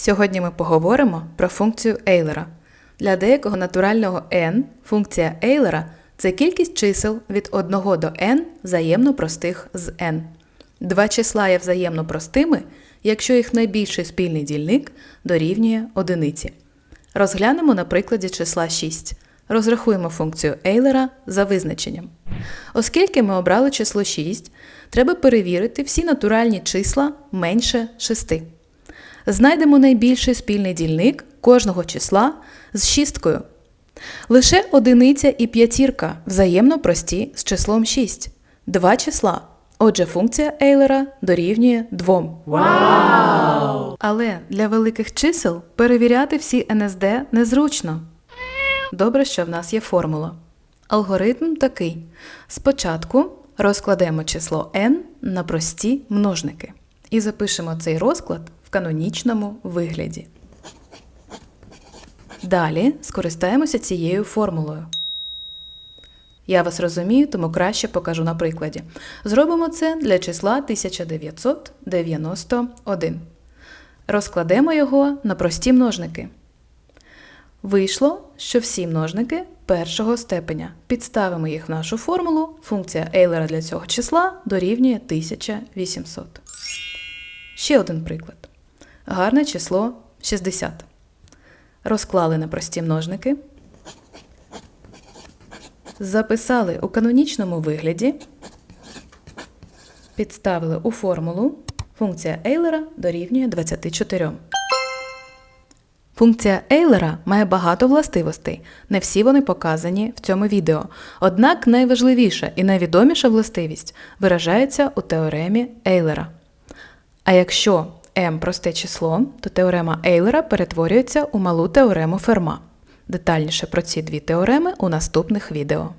Сьогодні ми поговоримо про функцію Ейлера. Для деякого натурального n функція Ейлера це кількість чисел від 1 до n взаємно простих з n. Два числа є взаємно простими, якщо їх найбільший спільний дільник дорівнює одиниці. Розглянемо на прикладі числа 6. Розрахуємо функцію Ейлера за визначенням. Оскільки ми обрали число 6, треба перевірити всі натуральні числа менше 6. Знайдемо найбільший спільний дільник кожного числа з шісткою. Лише одиниця і п'ятірка взаємно прості з числом 6. Два числа. Отже, функція Ейлера дорівнює 2. Але для великих чисел перевіряти всі НСД незручно. Добре, що в нас є формула. Алгоритм такий: спочатку розкладемо число n на прості множники і запишемо цей розклад канонічному вигляді. Далі скористаємося цією формулою. Я вас розумію, тому краще покажу на прикладі. Зробимо це для числа 1991. Розкладемо його на прості множники. Вийшло, що всі множники першого степеня. Підставимо їх в нашу формулу. Функція Ейлера для цього числа дорівнює 1800. Ще один приклад. Гарне число 60. Розклали на прості множники. Записали у канонічному вигляді. Підставили у формулу. Функція Ейлера дорівнює 24. Функція Ейлера має багато властивостей. Не всі вони показані в цьому відео. Однак найважливіша і найвідоміша властивість виражається у теоремі Ейлера. А якщо m просте число, то теорема Ейлера перетворюється у малу теорему Ферма. Детальніше про ці дві теореми у наступних відео.